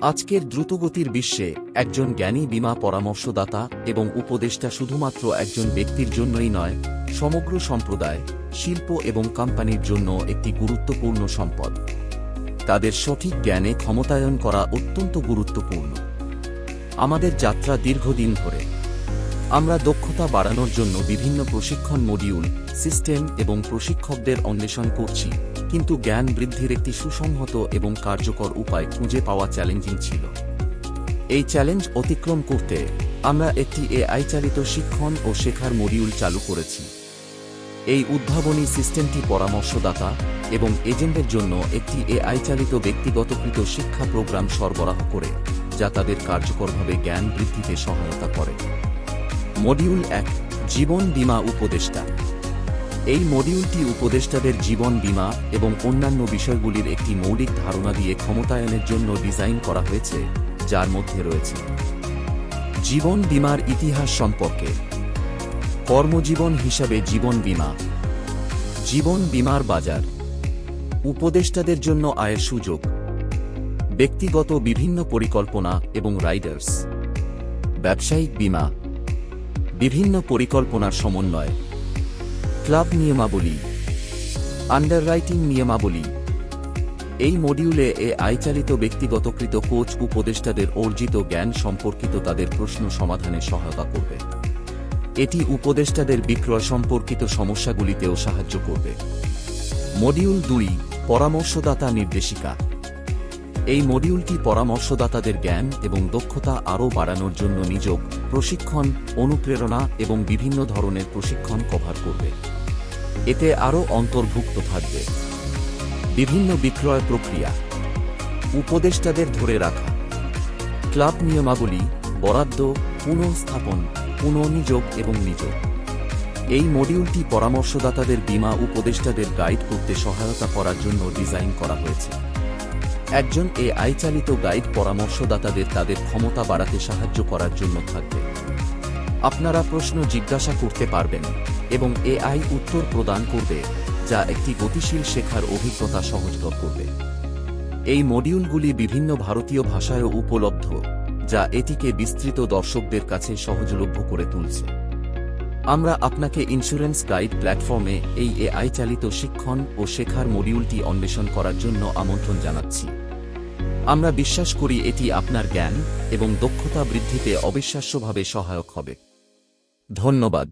আজকের দ্রুতগতির বিশ্বে একজন জ্ঞানী বীমা পরামর্শদাতা এবং উপদেষ্টা শুধুমাত্র একজন ব্যক্তির জন্যই নয়, সমগ্র সম্প্রদায়, শিল্প এবং কোম্পানির জন্য একটি গুরুত্বপূর্ণ সম্পদ। তাদের সঠিক জ্ঞানে ক্ষমতায়ন করা অত্যন্ত গুরুত্বপূর্ণ। আমাদের যাত্রা দীর্ঘদিন ধরে আমরা দক্ষতা বাড়ানোর জন্য বিভিন্ন প্রশিক্ষণ মডিউল, সিস্টেম এবং প্রশিক্ষকদের অন্বেষণ করছি, কিন্তু জ্ঞান বৃদ্ধির একটি সুসংহত এবং কার্যকর উপায় খুঁজে পাওয়া চ্যালেঞ্জিং ছিল। এই চ্যালেঞ্জ অতিক্রম করতে আমরা একটি এআই চালিত শিক্ষণ ও শেখার মডিউল চালু করেছি। এই উদ্ভাবনী সিস্টেমটি পরামর্শদাতা এবং এজেন্টের জন্য একটি এআই চালিত ব্যক্তিগতকৃত শিক্ষা প্রোগ্রাম সরবরাহ করে, যা তাদের কার্যকরভাবে জ্ঞান বৃদ্ধিতে সহায়তা করে। মডিউল এক, জীবন বীমা উপদেষ্টা। এই মডিউলটি উপদেষ্টাদের জীবন বীমা এবং অন্যান্য বিষয়গুলির একটি মৌলিক ধারণা দিয়ে ক্ষমতায়নের জন্য ডিজাইন করা হয়েছে, যার মধ্যে রয়েছে জীবন বীমার ইতিহাস সম্পর্কে, কর্মজীবন হিসাবে জীবন বীমা, জীবন বীমার বাজার, উপদেষ্টাদের জন্য আয়ের সুযোগ, ব্যক্তিগত বিভিন্ন পরিকল্পনা এবং রাইডার্স, ব্যবসায়িক বীমা বিভিন্ন পরিকল্পনার সমন্বয়। ক্লাব নিয়মাবলী। আন্ডাররাইটিং নিয়মাবলী। এই মডিউলে এ আইচালিত ব্যক্তিগতকৃত কোচ উপদেষ্টাদের অর্জিত জ্ঞান সম্পর্কিত তাদের প্রশ্ন সমাধানে সহায়তা করবে। এটি উপদেষ্টাদের বিক্রয় সম্পর্কিত সমস্যাগুলিতেও সাহায্য করবে। মডিউল দুই, পরামর্শদাতা নির্দেশিকা। এই মডিউলটি পরামর্শদাতাদের জ্ঞান এবং দক্ষতা আরও বাড়ানোর জন্য নিযোগ, প্রশিক্ষণ, অনুপ্রেরণা এবং বিভিন্ন ধরনের প্রশিক্ষণ কভার করবে। এতে আরও অন্তর্ভুক্ত থাকবে। বিভিন্ন বিক্রয় প্রক্রিয়া। উপদেষ্টাদের ধরে রাখা। ক্লাব নিয়মাবলী, বরাদ্দ, পুনঃস্থাপন পুনঃনিযোগ এবং নিযোগ। এই মডিউলটি পরামর্শদাতাদের বীমা উপদেষ্টাদের গাইড করতে সহায়তা করার জন্য ডিজাইন করা হয়েছে। একজন এআই চালিত গাইড পরামর্শদাতাদের তাদের ক্ষমতা বাড়াতে সাহায্য করার জন্য থাকবে। আপনারা প্রশ্ন জিজ্ঞাসা করতে পারবেন এবং এআই উত্তর প্রদান করবে, যা একটি গতিশীল শেখার অভিজ্ঞতা সহজতর করবে। এই মডিউলগুলি বিভিন্ন ভারতীয় ভাষায়ও উপলব্ধ, যা এটিকে বিস্তৃত দর্শকদের কাছে সহজলভ্য করে তুলছে। আমরা আপনাকে ইন্স্যুরেন্স গাইড প্ল্যাটফর্মে এই এআই চালিত শিক্ষণ ও শেখার মডিউলটি অন্বেষণ করার জন্য আমন্ত্রণ জানাচ্ছি। আমরা বিশ্বাস করি এটি আপনার জ্ঞান এবং দক্ষতা বৃদ্ধিতে অবিশ্বাস্যভাবে সহায়ক হবে। ধন্যবাদ।